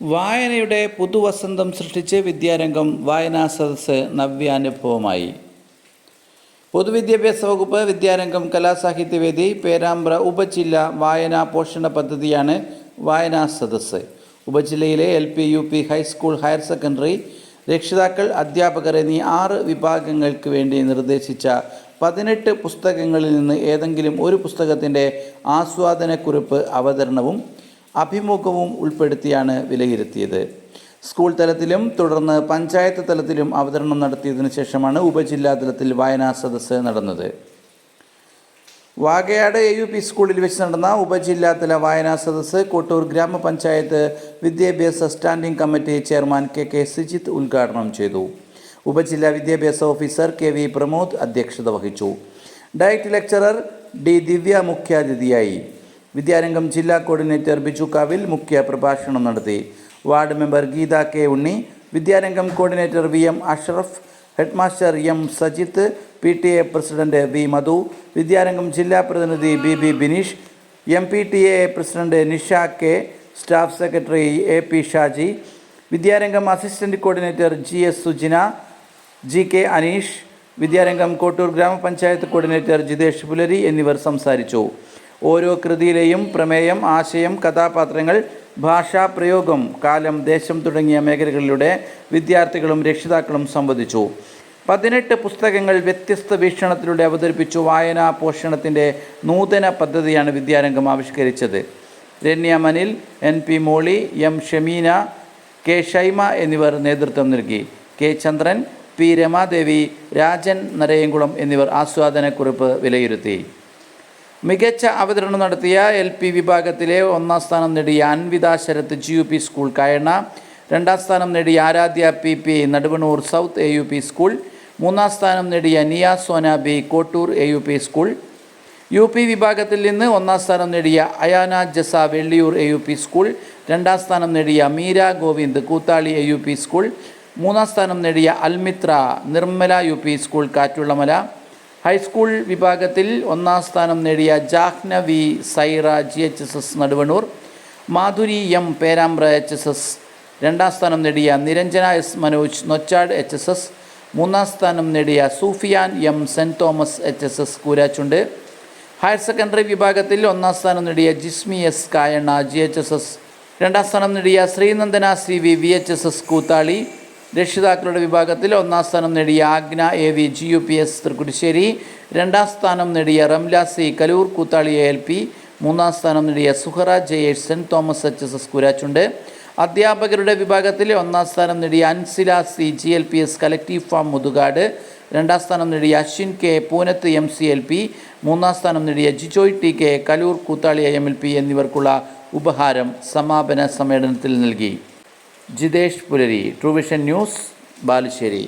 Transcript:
വായനയുടെ പുതുവസന്തം സൃഷ്ടിച്ച് വിദ്യാരംഗം വായനാ സദസ്സ് നവ്യാനുഭവമായി. പൊതുവിദ്യാഭ്യാസ വകുപ്പ് വിദ്യാരംഗം കലാസാഹിത്യവേദി പേരാമ്പ്ര ഉപജില്ല വായനാ പോഷണ പദ്ധതിയാണ് വായനാ സദസ്സ്. ഉപജില്ലയിലെ L P U P high school higher secondary രക്ഷിതാക്കൾ അധ്യാപകർ എന്നീ ആറ് വിഭാഗങ്ങൾക്ക് വേണ്ടി നിർദ്ദേശിച്ച പതിനെട്ട് പുസ്തകങ്ങളിൽ നിന്ന് ഏതെങ്കിലും ഒരു പുസ്തകത്തിന്റെ ആസ്വാദനക്കുറിപ്പ് അവതരണവും അഭിമുഖവും ഉൾപ്പെടുത്തിയാണ് വിലയിരുത്തിയത്. സ്കൂൾ തലത്തിലും തുടർന്ന് പഞ്ചായത്ത് തലത്തിലും അവതരണം നടത്തിയതിനു ശേഷമാണ് ഉപജില്ലാ തലത്തിൽ വായനാ സദസ്സ് നടന്നത്. വാഗയാട് എ യു പി സ്കൂളിൽ വെച്ച് നടന്ന ഉപജില്ലാതല വായനാ സദസ്സ് കോട്ടൂർ ഗ്രാമപഞ്ചായത്ത് വിദ്യാഭ്യാസ standing committee chairman K K Sijith ഉദ്ഘാടനം ചെയ്തു. ഉപജില്ലാ വിദ്യാഭ്യാസ ഓഫീസർ കെ വി പ്രമോദ് അധ്യക്ഷത വഹിച്ചു. ഡയറ്റ് ലെക്ചറർ ഡി ദിവ്യ മുഖ്യാതിഥിയായി. വിദ്യാരംഗം ജില്ലാ കോർഡിനേറ്റർ ബിജു കാവിൽ മുഖ്യ പ്രഭാഷണം നടത്തി. Ward member Geetha K Unni Vidyarangam coordinator V M Ashraf headmaster M Sajith P T A president V Madhu Vidyarangam ജില്ലാ പ്രതിനിധി B B Bineesh M P T A president Nisha K staff secretary A P Shaji Vidyarangam assistant coordinator G S Sujina G K Aneesh Vidyarangam Kottoor ഗ്രാമപഞ്ചായത്ത് coordinator Jithesh പുലരി എന്നിവർ സംസാരിച്ചു. ഓരോ കൃതിയിലെയും പ്രമേയം ആശയം കഥാപാത്രങ്ങൾ ഭാഷാ പ്രയോഗം കാലം ദേശം തുടങ്ങിയ മേഖലകളിലൂടെ വിദ്യാർത്ഥികളും രക്ഷിതാക്കളും സംവദിച്ചു. പതിനെട്ട് പുസ്തകങ്ങൾ വ്യത്യസ്ത വീക്ഷണത്തിലൂടെ അവതരിപ്പിച്ചു. വായനാ പോഷണത്തിന്റെ നൂതന പദ്ധതിയാണ് വിദ്യാരംഗം ആവിഷ്കരിച്ചത്. Ranya Manil N P Molly M Shameena K Shaima എന്നിവർ നേതൃത്വം നൽകി. കെ ചന്ദ്രൻ പി രമാദേവി രാജൻ നരയംകുളം എന്നിവർ ആസ്വാദനക്കുറിപ്പ് വിലയിരുത്തി. മികച്ച അവതരണം നടത്തിയ എൽ പി വിഭാഗത്തിലെ ഒന്നാം സ്ഥാനം നേടിയ Anvitha Sarath G U P school Kayanna രണ്ടാം സ്ഥാനം നേടിയ Aradhya P P Naduvannur south A U P school മൂന്നാം സ്ഥാനം നേടിയ Niya Sona B Kottoor A U P school U P വിഭാഗത്തിൽ നിന്ന് ഒന്നാം സ്ഥാനം നേടിയ Ayana Jasa Velliyur A U P school രണ്ടാം സ്ഥാനം നേടിയ Meera Govind Koothali A U P school മൂന്നാം സ്ഥാനം നേടിയ Almitra Nirmala U P school Kattullamala high school വിഭാഗത്തിൽ ഒന്നാം സ്ഥാനം നേടിയ Jahnavi Saira G H S S Naduvannur Madhuri M Perambra H S S രണ്ടാം സ്ഥാനം നേടിയ Niranjana S Manoj Nochad H S S മൂന്നാം സ്ഥാനം നേടിയ Sufiyan M saint Thomas H S S Koorachund. Higher secondary വിഭാഗത്തിൽ ഒന്നാം സ്ഥാനം നേടിയ Jismi S Kayanna G H S S രണ്ടാം സ്ഥാനം നേടിയ Sreenandana C V V H S S Koothali. രക്ഷിതാക്കളുടെ വിഭാഗത്തിൽ ഒന്നാം സ്ഥാനം നേടിയ Agna A V G U P S Thrikkuttissery. രണ്ടാം സ്ഥാനം നേടിയ Ramla C Kaloor Koothali L P. മൂന്നാം സ്ഥാനം നേടിയ Suhara Jayesh saint Thomas H S S Koorachund. അധ്യാപകരുടെ വിഭാഗത്തിൽ ഒന്നാം സ്ഥാനം നേടിയ Ansila C G L P S collective farm Muthukad. രണ്ടാം സ്ഥാനം നേടിയ Ashwin K Poonath M C L P. മൂന്നാം സ്ഥാനം നേടിയ Jijoy T K Kaloor Koothali M L P എന്നിവർക്കുള്ള ഉപഹാരം സമാപന സമ്മേളനത്തിൽ നൽകി. ജിതേഷ് പുലരി ട്രൂവിഷൻ ന്യൂസ് ബാലുശ്ശേരി.